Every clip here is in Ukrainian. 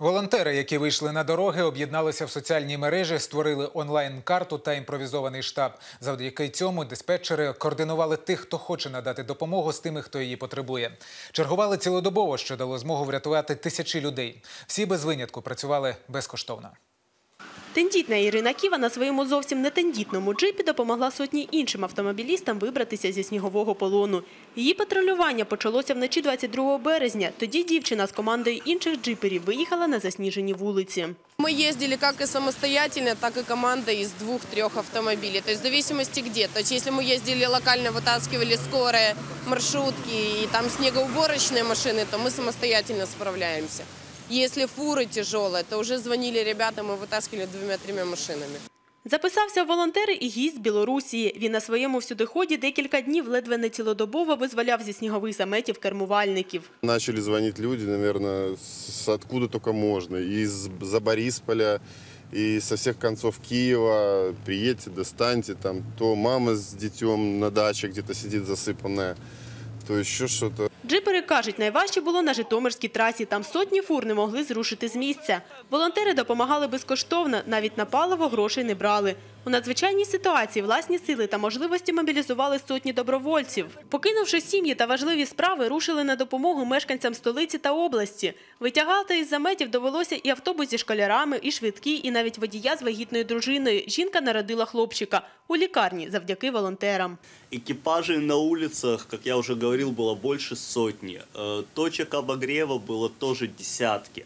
Волонтери, які вийшли на дороги, об'єдналися в соціальній мережі, створили онлайн-карту та імпровізований штаб. Завдяки цьому диспетчери координували тих, хто хоче надати допомогу з тими, хто її потребує. Чергували цілодобово, що дало змогу врятувати тисячі людей. Всі без винятку працювали безкоштовно. Тендітна Ірина Ківа на своєму зовсім не тендітному джипі допомогла сотні іншим автомобілістам вибратися зі снігового полону. Її патрулювання почалося вночі 22 березня. Тоді дівчина з командою інших джиперів виїхала на засніжені вулиці. Мы ездили как и самостоятельно, так и командой из двух-трех автомобилей. То есть в зависимости где. То есть если мы ездили локально, вытаскивали скорые маршрутки и там снегоуборочные машины, то мы самостоятельно справляемся. Если фуры тяжелые, то уже звонили ребята, мы вытаскивали двумя-тремя машинами. Записався в волонтери і гість з Білорусії. Він на своєму всюдиході декілька днів ледве не цілодобово визволяв зі снігових заметів кермувальників. Начали звонить люди, наверное, с откуда только можно. Из-за Борисполя, и со всех концов Киева. Приедьте, достаньте. Там то мама с детем на даче где-то сидит засыпанная, то еще что-то. Джипери кажуть, найважче було на Житомирській трасі. Там сотні фур не могли зрушити з місця. Волонтери допомагали безкоштовно, навіть на паливо грошей не брали. У надзвичайній ситуації власні сили та можливості мобілізували сотні добровольців. Покинувши сім'ї та важливі справи, рушили на допомогу мешканцям столиці та області. Витягати із заметів довелося і автобус зі школярами, і швидкі, і навіть водія з вагітною дружиною. Жінка народила хлопчика у лікарні завдяки волонтерам. Экипажей на улицах, как я уже говорил, было больше сотни. Э, Точек обогрева было тоже десятки.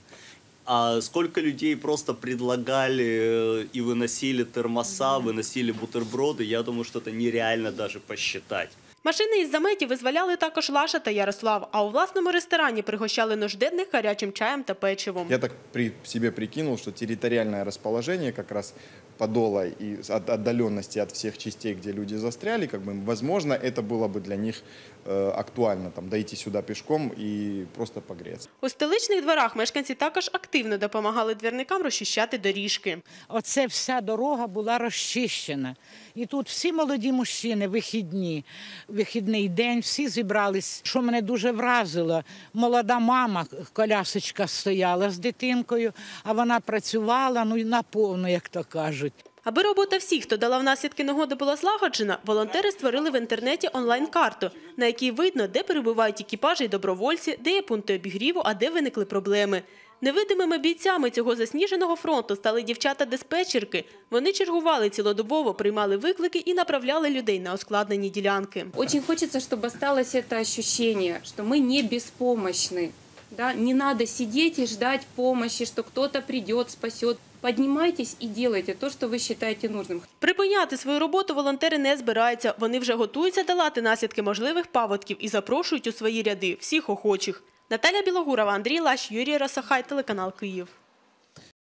А сколько людей просто предлагали э, и выносили термоса, выносили бутерброды, я думаю, что это нереально даже посчитать. Машини із заметів визволяли також Лаша та Ярослав, а у власному ресторані пригощали нужденних гарячим чаєм та печивом. Я так при себе прикинул, что территориальное расположение как раз Подола и от отдаленности от всех частей, где люди застряли, как бы, возможно, это было бы для них э, актуально, там, дойти сюда пешком и просто погреться. У столичних дворах мешканці також активно допомагали двірникам розчищати доріжки. Оце вся дорога була розчищена. І тут всі молоді мужчини, вихідні, вихідний день, всі зібрались. Що мене дуже вразило, молода мама, колясочка стояла з дитинкою, а вона працювала ну, наповну, як то кажуть. Аби робота всіх, хто дала в наслідки негоди, була злагоджена, волонтери створили в інтернеті онлайн-карту, на якій видно, де перебувають екіпажі й добровольці, де є пункти обігріву, а де виникли проблеми. Невидимими бійцями цього засніженого фронту стали дівчата-диспетчерки. Вони чергували цілодобово, приймали виклики і направляли людей на оскладнені ділянки. Очень хочется, чтобы осталось это ощущение, что мы не беспомощны. Да? Не надо сидеть и ждать помощи, что кто-то придет, спасет. Поднимайтесь і делайте то, що ви вважаєте нужним. Припиняти свою роботу волонтери не збираються. Вони вже готуються долати наслідки можливих паводків і запрошують у свої ряди всіх охочих. Наталя Білогурова, Андрій Лащ, Юрій Расахай, телеканал Київ.